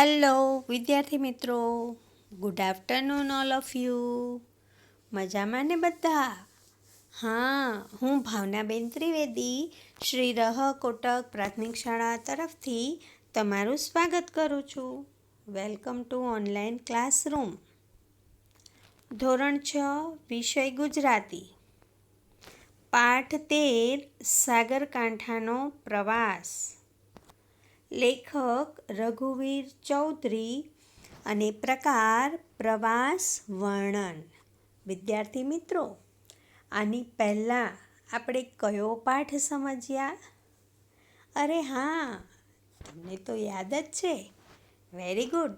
Hello વિદ્યાર્થી મિત્રો. Good afternoon all of you મજામાં ને બધા? હા, હું ભાવનાબેન ત્રિવેદી શ્રી રહ કોટક પ્રાથમિક શાળા તરફથી તમારું સ્વાગત કરું છું. વેલકમ ટુ ઓનલાઈન ક્લાસરૂમ ધોરણ છ, વિષય ગુજરાતી. પાઠ તેર, સાગરકાંઠાનો પ્રવાસ. લેખક રઘુવીર ચૌધરી અને પ્રકાર પ્રવાસ વર્ણન. વિદ્યાર્થી મિત્રો, આની પહેલાં આપણે કયો પાઠ સમજ્યા? અરે હા, તમને તો યાદ જ છે. વેરી ગુડ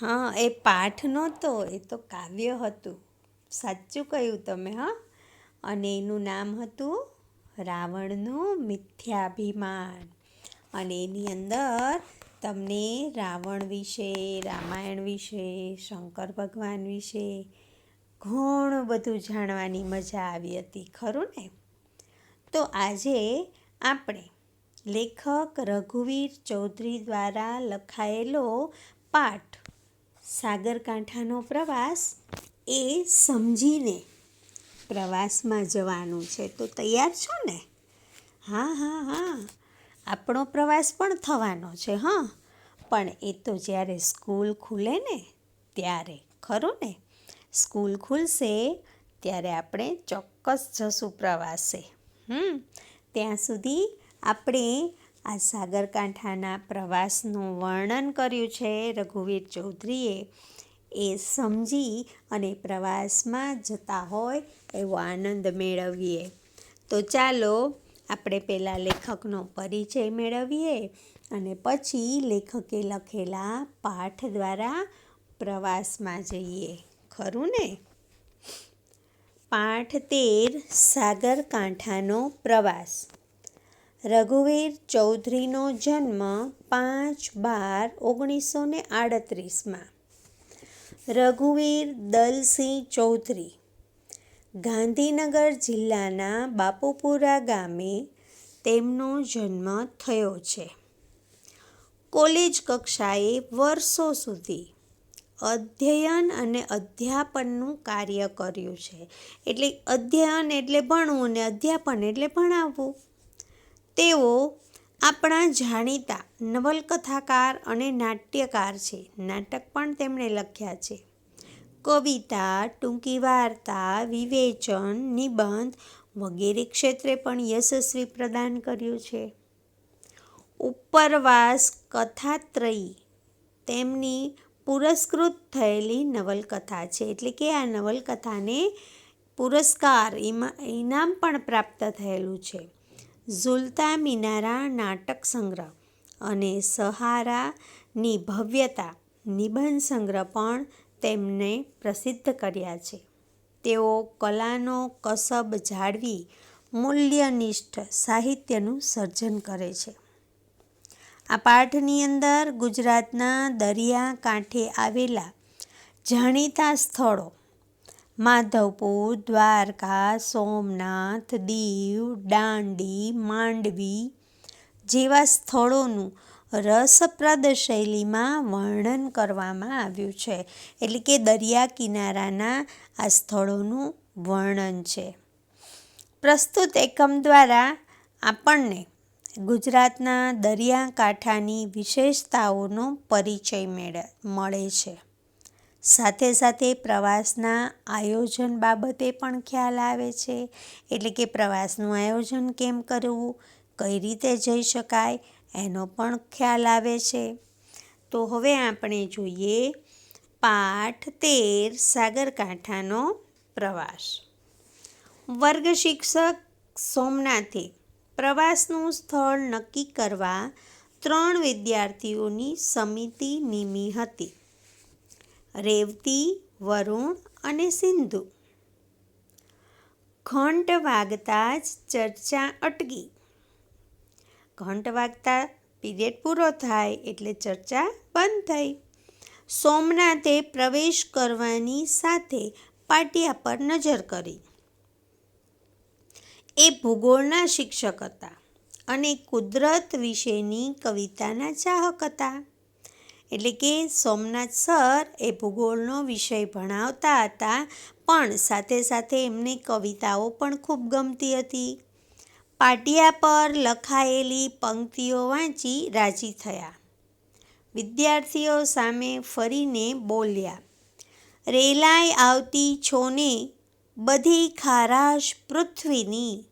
હા, એ પાઠ નહોતો, એ તો કાવ્ય હતું. સાચું કહ્યું તમે, હા? અને એનું નામ હતું રાવણનું મિથ્યાભિમાન. અને એની અંદર તમને રાવણ વિશે, રામાયણ વિશે, શંકર ભગવાન વિશે ઘણું બધું જાણવાની મજા આવી હતી, ખરું ને? તો આજે આપણે લેખક રઘુવીર ચૌધરી દ્વારા લખાયેલો પાઠ સાગરકાંઠાનો પ્રવાસ એ સમજીને પ્રવાસમાં જવાનું છે. તો તૈયાર છો ને? હા હા હા. આપણો પ્રવાસ પણ થવાનો છે, હં. પણ એ તો જ્યારે સ્કૂલ ખુલે ને, ત્યારે, ખરું ને? સ્કૂલ ખુલશે ત્યારે આપણે ચોક્કસ જશું પ્રવાસે, હમ. ત્યાં સુધી આપણે આ સાગરકાંઠાના પ્રવાસનું વર્ણન કર્યું છે, રઘુવીર ચૌધરીએ. એ સમજી અને પ્રવાસમાં જતા હોય એવો આનંદ મેળવીએ. તો ચાલો આપણે પહેલાં લેખકનો પરિચય મેળવીએ અને પછી લેખકે લખેલા પાઠ દ્વારા પ્રવાસમાં જઈએ. ખરું ને? પાઠ તેર સાગરકાંઠાનો પ્રવાસ. રઘુવીર ચૌધરીનો જન્મ પાંચ બાર ઓગણીસો ને આડત્રીસમાં. રઘુવીર દલસિંહ ચૌધરી. ગાંધીનગર જિલ્લાના બાપુપુરા ગામે તેમનો જન્મ થયો છે. કોલેજ કક્ષાએ વર્ષો સુધી અધ્યયન અને અધ્યાપનનું કાર્ય કર્યું છે. એટલે અધ્યયન એટલે ભણવું અને અધ્યાપન એટલે ભણાવવું. તેઓ આપણા જાણીતા નવલકથાકાર અને નાટ્યકાર છે. નાટક પણ તેમણે લખ્યા છે. કવિતા, ટૂંકી વાર્તા, વિવેચન, નિબંધ વગેરે ક્ષેત્રે પણ યશસ્વી પ્રદાન કર્યું છે. ઉપરવાસ કથાત્રયી તેમની પુરસ્કૃત થયેલી નવલકથા છે. એટલે કે આ નવલકથાને પુરસ્કાર ઇનામ પણ પ્રાપ્ત થયેલું છે. ઝુલતા મિનારા નાટક સંગ્રહ અને સહારાની ભવ્યતા નિબંધ સંગ્રહ પણ તેમને પ્રસિદ્ધ કર્યા છે. તેઓ કલાનો કસબ જાળવી મૂલ્યનિષ્ઠ સાહિત્યનું સર્જન કરે છે. આ પાઠની અંદર ગુજરાતના દરિયા કાંઠે આવેલા જાણીતા સ્થળો માધવપુર, દ્વારકા, સોમનાથ, દીવ, દાંડી, માંડવી જેવા સ્થળોનું રસપ્રદ શૈલીમાં વર્ણન કરવામાં આવ્યું છે. એટલે કે દરિયા કિનારાના આ સ્થળોનું વર્ણન છે. પ્રસ્તુત એકમ દ્વારા આપણને ગુજરાતના દરિયાકાંઠાની વિશેષતાઓનો પરિચય મેળ, મળે છે. સાથે સાથે પ્રવાસના આયોજન બાબતે પણ ખ્યાલ આવે છે. એટલે કે પ્રવાસનું આયોજન કેમ કરવું? કઈ રીતે જઈ શકાય? એનો પણ ખ્યાલ આવે છે. તો હવે આપણે જોઈએ પાઠ તેર સાગરકાંઠાનો પ્રવાસ. વર્ગ શિક્ષક સોમનાથે પ્રવાસનું સ્થળ નક્કી કરવા ત્રણ વિદ્યાર્થીઓની સમિતિ નિમી હતી. રેવતી, વરુણ અને સિંધુ. ઘંટ વાગતા જ ચર્ચા અટકી. ઘંટ વાગતા પીરિયડ પૂરો થાય એટલે ચર્ચા બંધ થઈ. સોમનાથે પ્રવેશ કરવાની સાથે પાટિયા પર નજર કરી. એ ભૂગોળના શિક્ષક હતા અને કુદરત વિશેની કવિતાના ચાહક હતા. એટલે કે સોમનાથ સર એ ભૂગોળનો વિષય ભણાવતા હતા, પણ સાથે સાથે એમને કવિતાઓ પણ ખૂબ ગમતી હતી. પાટિયા પર લખાયેલી પંક્તિઓ વાંચી રાજી થયા. વિદ્યાર્થીઓ સામે ફરીને બોલ્યા રેલાઈ આવતી છોને, બધી ખારાશ પૃથ્વીની.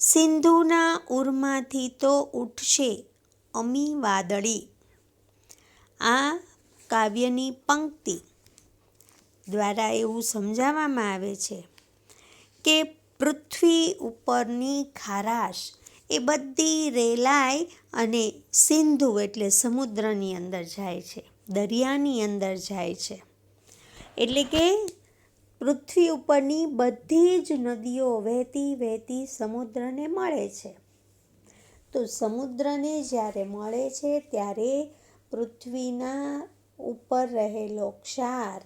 સિંધુના ઉરમાંથી તો ઉઠશે અમી વાદળી. આ કાવ્યની પંક્તિ દ્વારા એવું સમજાવવામાં આવે છે કે પૃથ્વી ઉપરની ખારાશ એ બધી રેલાય અને સિંધુ એટલે સમુદ્રની અંદર જાય છે, દરિયાની અંદર જાય છે. એટલે કે પૃથ્વી ઉપરની બધી જ નદીઓ વહેતી વહેતી સમુદ્રને મળે છે. તો સમુદ્રને જ્યારે મળે છે, ત્યારે પૃથ્વીના ઉપર રહેલો ક્ષાર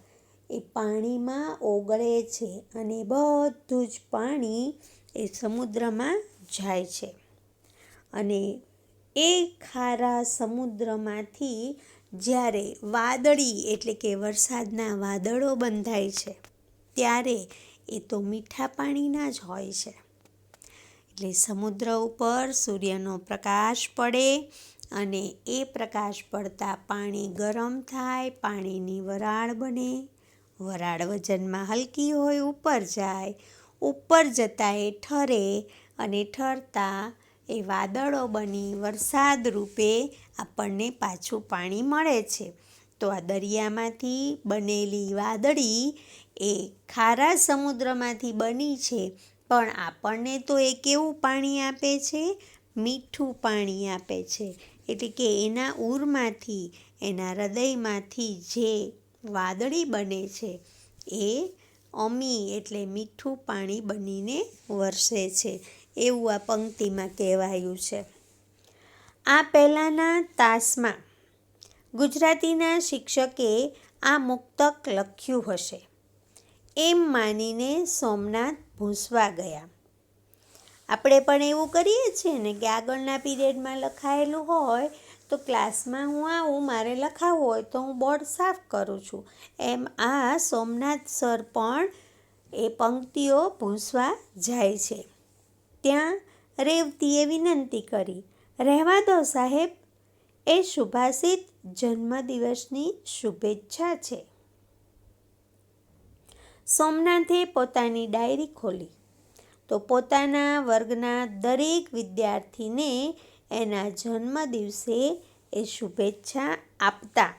એ પાણીમાં ઓગળે છે અને બધું જ પાણી એ સમુદ્રમાં જાય છે. અને એ ખારા સમુદ્રમાંથી જ્યારે વાદળી એટલે કે વરસાદના વાદળો બંધાય છે, ત્યારે એ તો મીઠા પાણીના જ હોય છે. એટલે સમુદ્ર ઉપર સૂર્યનો પ્રકાશ પડે અને એ પ્રકાશ પડતા પાણી ગરમ થાય, પાણીની વરાળ બને વરાળ વજનમાં હલકી હોય, ઉપર જાય. ઉપર જતાં એ ઠરે અને ઠરતા એ વાદળો બની વરસાદ રૂપે આપણને પાછું પાણી મળે છે. તો આ દરિયામાંથી બનેલી વાદળી એ ખારા સમુદ્રમાંથી બની છે. પણ આપણને તો એ કેવું પાણી આપે છે? મીઠું પાણી આપે છે. એટલે કે એના ઉરમાંથી એના હૃદયમાંથી જે વાદળી બને છે. એ અમી એટલે મીઠું પાણી બનીને વરસે છે. એવું આ પંક્તિમાં કહેવાયું છે. આ પહેલાંના તાસમાં ગુજરાતીના શિક્ષકે આ મુક્તક લખ્યું હશે. એમ માનીને સોમનાથ ભૂંસવા ગયા. આપણે પણ એવું કરીએ છીએ ને કે આગળના પીરિયડમાં લખાયેલું હોય તો ક્લાસમાં હું આવું, મારે લખાવવું હોય તો હું બોર્ડ સાફ કરું છું. એમ આ સોમનાથ સર પણ એ પંક્તિઓ ભૂંસવા જાય છે. ત્યાં રેવતીએ વિનંતી કરી, રહેવા દો સાહેબ, એ શુભાષિત જન્મદિવસની શુભેચ્છા છે. સોમનાથે પોતાની ડાયરી ખોલી. તો પોતાના વર્ગના દરેક વિદ્યાર્થીને એના જન્મ દિવસે એ શુભેચ્છા આપતા.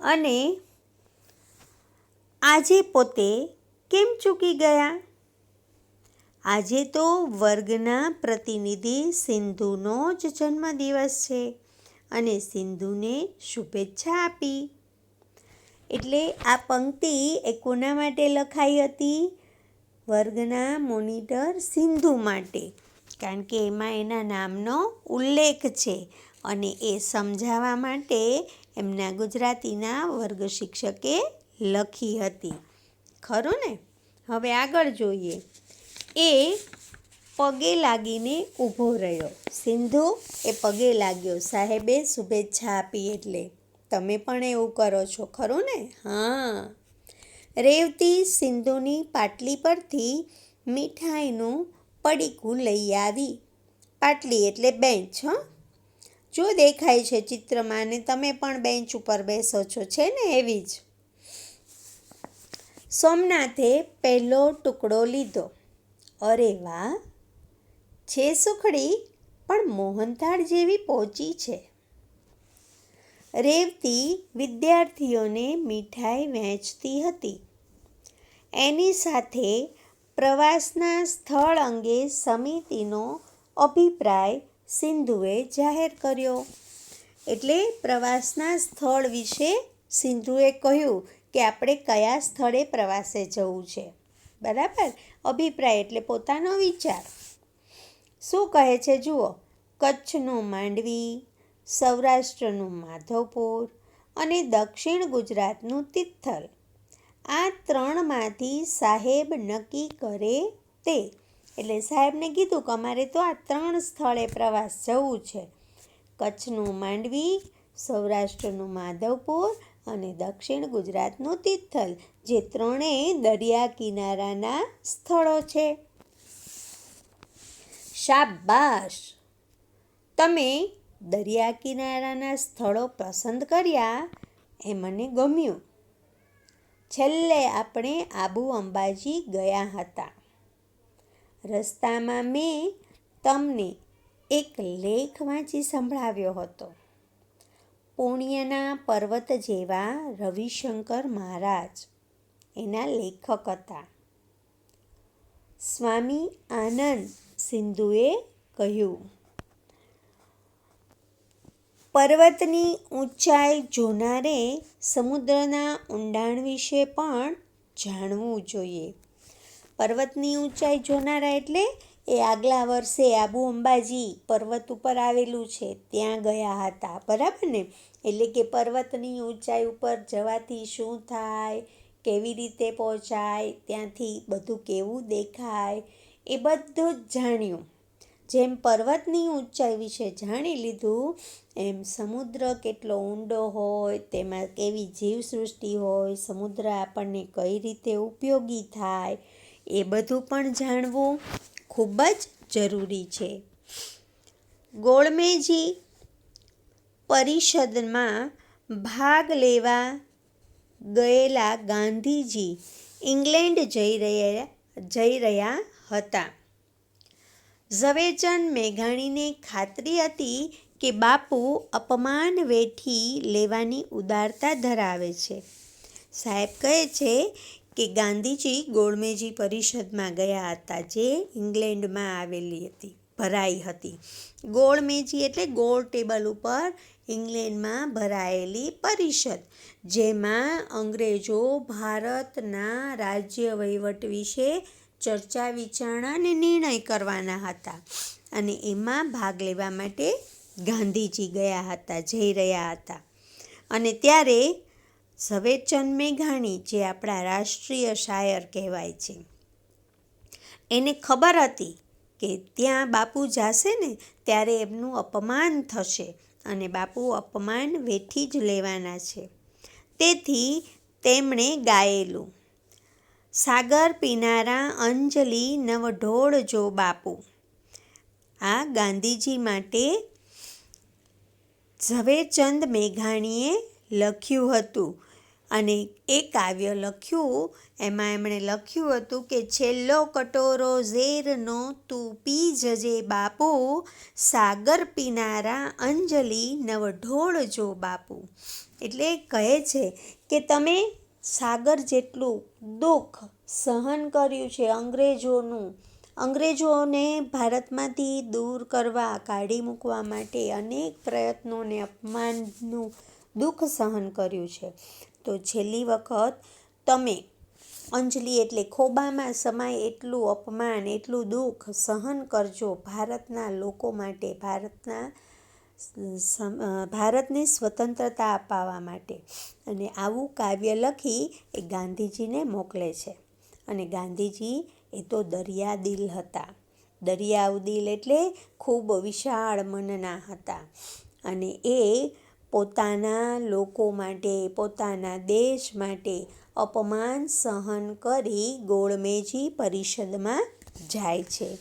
અને આજે પોતે કેમ ચૂકી ગયા? આજે તો વર્ગના પ્રતિનિધિ સિંધુનો જ જન્મદિવસ છે અને સિંધુને શુભેચ્છા આપી. એટલે આ પંક્તિ એ કોના માટે લખાઈ હતી? વર્ગના મોનિટર સિંધુ માટે. કારણ કે એમાં એના નામનો ઉલ્લેખ છે અને એ સમજાવવા માટે એમના ગુજરાતીના વર્ગ શિક્ષકે લખી હતી. ખરું ને? હવે આગળ જોઈએ. એ પગે લાગીને ઊભો રહ્યો. સિંધુ, એ પગે લાગ્યો. સાહેબે શુભેચ્છા આપી એટલે. તમે પણ એવું કરો છો, ખરું ને? હા. રેવતી સિંધુની પાટલી પરથી મીઠાઈનું પડીકું લઈ આવી. પાટલી એટલે બેન્ચ હં? જો દેખાય છે ચિત્રમાં ને તમે પણ બેન્ચ ઉપર બેસો છો, છે ને એવી જ? સોમનાથે પહેલો ટુકડો લીધો. અરે વાહ! છે સુખડી, પણ મોહનથાળ જેવી પહોંચી છે. રેવતી વિદ્યાર્થીઓને મીઠાઈ વહેંચતી હતી. એની સાથે પ્રવાસના સ્થળ અંગે સમિતિનો અભિપ્રાય સિંધુએ જાહેર કર્યો. એટલે પ્રવાસના સ્થળ વિશે સિંધુએ કહ્યું કે આપણે કયા સ્થળે પ્રવાસે જવું છે. બરાબર? અભિપ્રાય એટલે પોતાનો વિચાર. શું કહે છે? જુઓ, કચ્છનું માંડવી સૌરાષ્ટ્રનું માધવપુર અને દક્ષિણ ગુજરાતનું તિથલ. આ ત્રણમાંથી સાહેબ નક્કી કરે તે. એટલે સાહેબને કીધું કે અમારે તો આ ત્રણ સ્થળે પ્રવાસ જવું છે. કચ્છનું માંડવી, સૌરાષ્ટ્રનું માધવપુર અને દક્ષિણ ગુજરાતનું તિથલ, જે ત્રણેય દરિયા કિનારાના સ્થળો છે. શાબાશ! તમે દરિયા કિનારાના સ્થળો પસંદ કર્યા એ મને ગમ્યું. છેલ્લે આપણે આબુ અંબાજી ગયા હતા. રસ્તામાં મેં તમને એક લેખ વાંચી સંભળાવ્યો હતો. પુણ્યના પર્વત જેવા રવિશંકર મહારાજ એના લેખક હતા. સ્વામી આનંદ સિંધુએ કહ્યું પર્વતની ઊંચાઈ જોનારે સમુદ્રના ઊંડાણ વિશે પણ જાણવું જોઈએ. પર્વતની ઊંચાઈ જોનારા એટલે એ આગલા વર્ષે આબુ અંબાજી પર્વત ઉપર આવેલું છે. ત્યાં ગયા હતા. બરાબર ને? એટલે કે પર્વતની ઊંચાઈ ઉપર જવાથી શું થાય, કેવી રીતે પહોંચાય, ત્યાંથી બધું કેવું દેખાય એ બધું જ જાણ્યું. જેમ પર્વતની ઊંચાઈ વિશે જાણી લીધું, એમ સમુદ્ર કેટલો ઊંડો હોય, તેમાં કેવી જીવસૃષ્ટિ હોય, સમુદ્ર આપણને કઈ રીતે ઉપયોગી થાય, એ બધું પણ જાણવું ખૂબ જ જરૂરી છે. ગોળમેજી પરિષદમાં ભાગ લેવા ગયેલા ગાંધીજી ઇંગ્લેન્ડ જઈ રહ્યા જઈ રહ્યા હતા. ઝવેરચંદ મેઘાણીને ખાતરી હતી કે બાપુ અપમાન વેઠી લેવાની ઉદારતા ધરાવે છે. સાહેબ કહે છે કે ગાંધીજી ગોળમેજી પરિષદમાં ગયા હતા જે ઇંગ્લેન્ડમાં આવેલી હતી, ભરાઈ હતી. ગોળમેજી એટલે ગોળ ટેબલ ઉપર ઇંગ્લેન્ડમાં ભરાયેલી પરિષદ, જેમાં અંગ્રેજો ભારતના રાજ્ય વહીવટ વિશે ચર્ચા, વિચારણા અને નિર્ણય કરવાના હતા અને એમાં ભાગ લેવા માટે ગાંધીજી ગયા હતા, જઈ રહ્યા હતા. અને ત્યારે ઝવેરચંદ મેઘાણી, જે આપણા રાષ્ટ્રીય શાયર કહેવાય છે, એને ખબર હતી કે ત્યાં બાપુ જાશે ને, ત્યારે એમનું અપમાન થશે અને બાપુ અપમાન વેઠી જ લેવાના છે. તેથી તેમણે ગાયેલું સાગર પીનારા અંજલિ નવઢોળ જો બાપુ. આ ગાંધીજી માટે ઝવેરચંદ મેઘાણીએ લખ્યું હતું અને એ કાવ્ય લખ્યું, એમાં એમણે લખ્યું હતું કે, છેલ્લો કટોરો ઝેરનો તું પી જજે બાપુ, સાગર પીનારા અંજલિ નવઢોળ જો બાપુ. એટલે કહે છે કે, તમે સાગર જેટલું દુઃખ સહન કર્યું છે અંગ્રેજોનું. અંગ્રેજોને ભારતમાંથી દૂર કરવા, કાઢી મૂકવા માટે અનેક પ્રયત્નોને અપમાનનું દુઃખ સહન કર્યું છે. તો છેલ્લી વખત તમે અંજલિ એટલે ખોબામાં સમાય એટલું અપમાન, એટલું દુઃખ સહન કરજો ભારતના લોકો માટે, ભારતના ભારતને સ્વતંત્રતા અપાવવા માટે અને આવું કાવ્ય લખી એ ગાંધીજીને મોકલે છે. અને ગાંધીજી એ તો દરિયા દિલ હતા. દરિયાઉદિલ એટલે ખૂબ વિશાળ મનના હતા. અને એ પોતાના લોકો માટે, પોતાના દેશ માટે અપમાન સહન કરી ગોળમેજી પરિષદમાં જાય છે.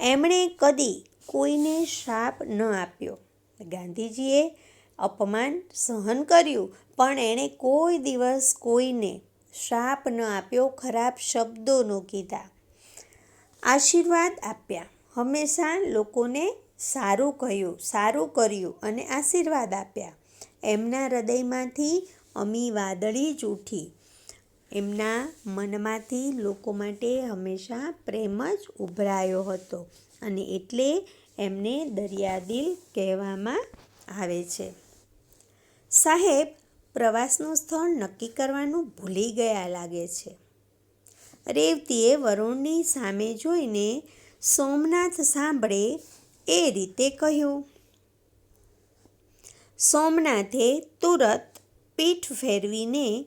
એમણે કદી કોઈને શ્રાપ ન આપ્યો. ગાંધીજીએ અપમાન સહન કર્યું. પણ એણે કોઈ દિવસ કોઈને શ્રાપ ન આપ્યો, ખરાબ શબ્દો ન કીધા. આશીર્વાદ આપ્યા. હંમેશા લોકોને સારું કહ્યું, સારું કર્યું અને આશીર્વાદ આપ્યા. એમના હૃદયમાંથી અમી વાદળી જ ઉઠી. એમના મનમાંથી લોકો માટે હંમેશા પ્રેમ જ ઉભરાયો હતો. અને એટલે એમને દરિયાદિલ કહેવામાં આવે છે. સાહેબ, પ્રવાસનું સ્થળ નક્કી કરવાનું ભૂલી ગયા લાગે છે. રેવતીએ વરુણની સામે જોઈને સોમનાથ સાંભળે એ રીતે કહ્યું, સોમનાથે તુરત પીઠ ફેરવીને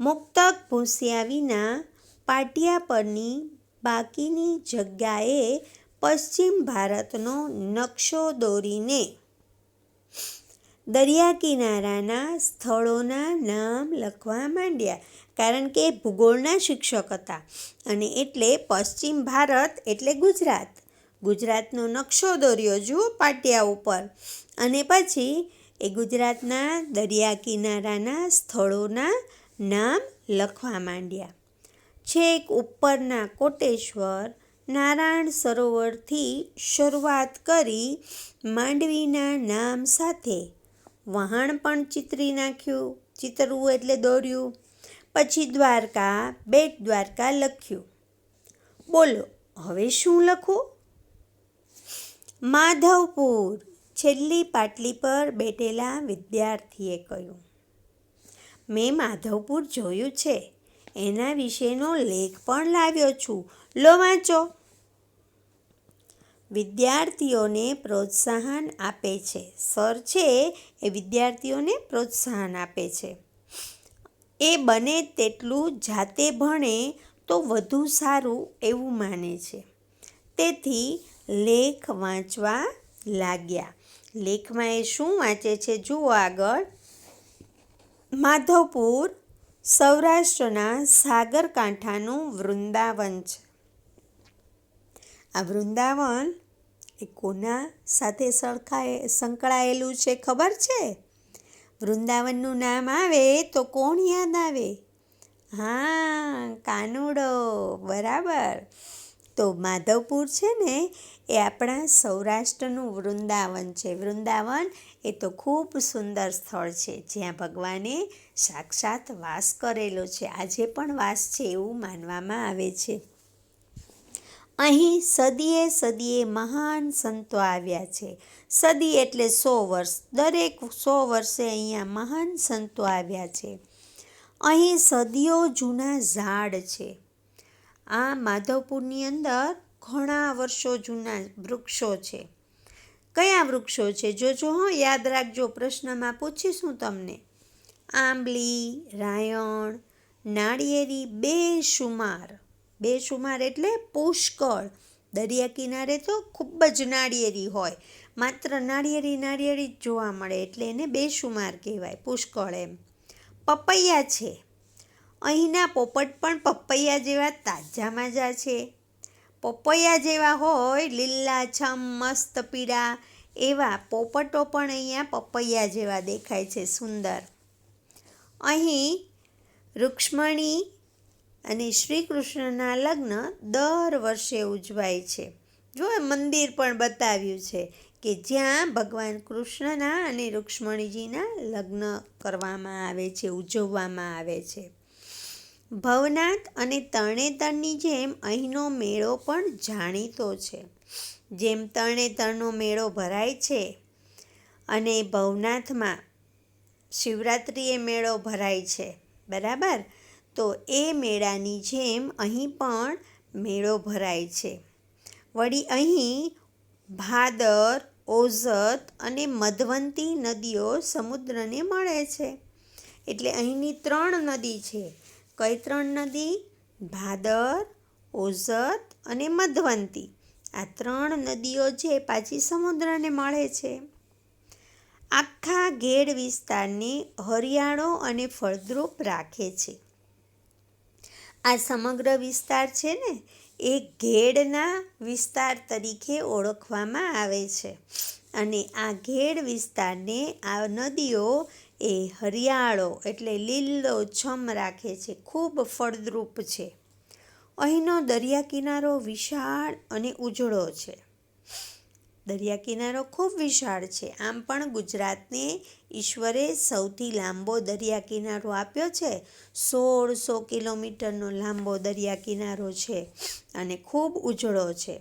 મુક્તક ભૂસ્યા વિના પાટિયા પરની બાકીની જગ્યાએ પશ્ચિમ ભારતનો નકશો દોરીને દરિયા કિનારાના સ્થળોના નામ લખવા માંડ્યા. કારણ કે ભૂગોળના શિક્ષક હતા અને એટલે પશ્ચિમ ભારત એટલે ગુજરાત. ગુજરાતનો નકશો દોર્યો જુઓ પાટિયા ઉપર અને પછી એ ગુજરાતના દરિયા કિનારાના સ્થળોના નામ લખવા માંડ્યા. છેક ઉપરના કોટેશ્વર નારાયણ સરોવરથી શરૂઆત કરી માંડવીના નામ સાથે વહાણ પણ ચિતરી નાખ્યું. ચિતરવું એટલે દોર્યું પછી દ્વારકા, બેટ દ્વારકા લખ્યું. બોલો, હવે શું લખું? માધવપુર, છેલ્લી પાટલી પર બેઠેલા વિદ્યાર્થીએ કહ્યું. મેં માધવપુર જોયું છે. એના વિશેનો લેખ પણ લાવ્યો છું. લો વાંચો. વિદ્યાર્થીઓને પ્રોત્સાહન આપે છે. સર છે એ વિદ્યાર્થીઓને પ્રોત્સાહન આપે છે. એ બને તેટલું જાતે ભણે તો વધુ સારું એવું માને છે. તેથી લેખ વાંચવા લાગ્યા. લેખમાં એ શું વાંચે છે જુઓ આગળ. માધવપુર સૌરાષ્ટ્રના સાગરકાંઠાનું વૃંદાવન છે. આ વૃંદાવન એ કોના સાથે સળખાય સંકળાયેલું છે ખબર છે? વૃંદાવનનું નામ આવે તો કોણ યાદ આવે? હા, કાનુડો, બરાબર. તો માધવપુર છે ને, એ આપણા સૌરાષ્ટ્રનું વૃંદાવન છે. વૃંદાવન એ તો ખૂબ સુંદર સ્થળ છે, જ્યાં ભગવાને સાક્ષાત વાસ કરેલો છે. આજે પણ વાસ છે એવું માનવામાં આવે છે. અહીં સદીએ સદીએ મહાન સંતો આવ્યા છે. સદી એટલે સો વર્ષ. દરેક સો વર્ષે અહીંયા મહાન સંતો આવ્યા છે. અહીં સદીઓ જૂના ઝાડ છે. આ માધવપુરની અંદર ઘણા વર્ષો જૂના વૃક્ષો છે. કયા વૃક્ષો છે? જોજો હો, યાદ રાખજો, પ્રશ્નમાં પૂછીશું તમને. આંબલી, રાયણ, નાળિયેરી બેશુમાર બેશુમાર એટલે પુષ્કળ. દરિયા કિનારે તો ખૂબ જ નાળિયેરી હોય. માત્ર નાળિયેરી નાળિયેરી જ જોવા મળે એટલે એને બેસુમાર કહેવાય, પુષ્કળ એમ. પપૈયા છે. અહીંના પોપટ પણ પપૈયા જેવા તાજા માજા છે. પપૈયા જેવા હોય લીલાછમ મસ્ત, પીળા એવા પોપટો પણ અહીંયા પપૈયા જેવા દેખાય છે, સુંદર. અહીં રૂક્ષ્મણી અને શ્રી કૃષ્ણના લગ્ન દર વર્ષે ઉજવાય છે. જો મંદિર પણ બતાવ્યું છે કે જ્યાં ભગવાન કૃષ્ણના અને રૂક્ષ્મણીજીના લગ્ન કરવામાં આવે છે, ઉજવવામાં આવે છે. ભવનાથ અને તરણેતરની જેમ અહીંનો મેળો પણ જાણીતો છે. જેમ તરણેતરનો મેળો ભરાય છે અને ભવનાથમાં શિવરાત્રિએ મેળો ભરાય છે. બરાબર? તો એ મેળાની જેમ અહીં પણ મેળો ભરાય છે. વળી અહીં ભાદર, ઓઝત અને મધવંતી નદીઓ સમુદ્રને મળે છે. એટલે અહીંની ત્રણ નદી છે. કઈ ત્રણ નદી, ભાદર, ઓઝત અને મધવંતી. આ ત્રણ નદીઓ છે પાછી સમુદ્રને મળે છે. આખા ઘેડ વિસ્તારને હરિયાળો અને ફળદ્રુપ રાખે છે. આ સમગ્ર વિસ્તાર છે ને, એ ઘેડના વિસ્તાર તરીકે ઓળખવામાં આવે છે. અને આ ઘેડ વિસ્તારને આ નદીઓ એ હરિયાળો એટલે લીલો છમ રાખે છે, ખૂબ ફળદ્રુપ છે. અહીંનો દરિયા કિનારો વિશાળ અને ઉજળો છે. દરિયા કિનારો ખૂબ વિશાળ છે. આમ પણ ગુજરાતને ઈશ્વરે સૌથી લાંબો દરિયા કિનારો આપ્યો છે. સોળસો કિલોમીટરનો લાંબો દરિયા કિનારો છે અને ખૂબ ઉજળો છે.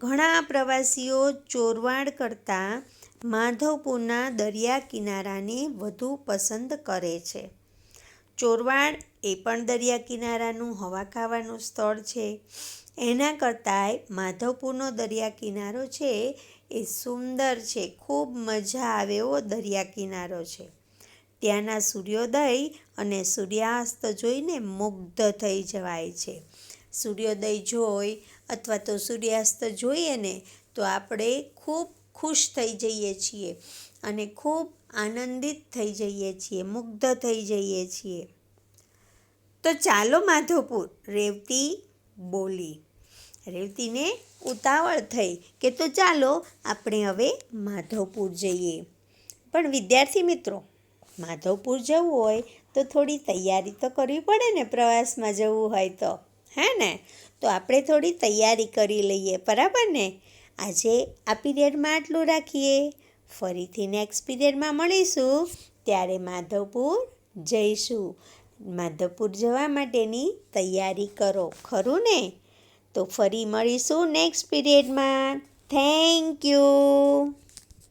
ઘણા પ્રવાસીઓ ચોરવાડ કરતાં માધવપુરના દરિયા કિનારાને વધુ પસંદ કરે છે. ચોરવાડ એ પણ દરિયા કિનારાનું હવા ખાવાનું સ્થળ છે. એના કરતાંય માધવપુરનો દરિયા કિનારો છે એ સુંદર છે. ખૂબ મજા આવે એવો દરિયા કિનારો છે. ત્યાંના સૂર્યોદય અને સૂર્યાસ્ત જોઈને મુગ્ધ થઈ જવાય છે. સૂર્યોદય જોઈ અથવા તો સૂર્યાસ્ત જોઈએ ને તો આપણે ખૂબ ખુશ થઈ જઈએ છીએ અને ખૂબ આનંદિત થઈ જઈએ છીએ, મુગ્ધ થઈ જઈએ છીએ. તો ચાલો માધવપુર, રેવતી બોલી. રેવતીને ઉતાવળ થઈ કે તો ચાલો આપણે હવે માધવપુર જઈએ. પણ વિદ્યાર્થી મિત્રો, માધવપુર જવું હોય તો થોડી તૈયારી તો કરવી પડે ને પ્રવાસમાં જવું હોય તો, હે ને? તો આપણે થોડી તૈયારી કરી લઈએ, બરાબર ને? આજે આ પીરિયડમાં આટલું રાખીએ. ફરીથી નેક્સ્ટ પીરિયડમાં મળીશું. ત્યારે માધવપુર જઈશું. માધવપુર જવા માટેની તૈયારી કરો, ખરું ને? તો ફરી મળીશું નેક્સ્ટ પીરિયડમાં થેન્ક યુ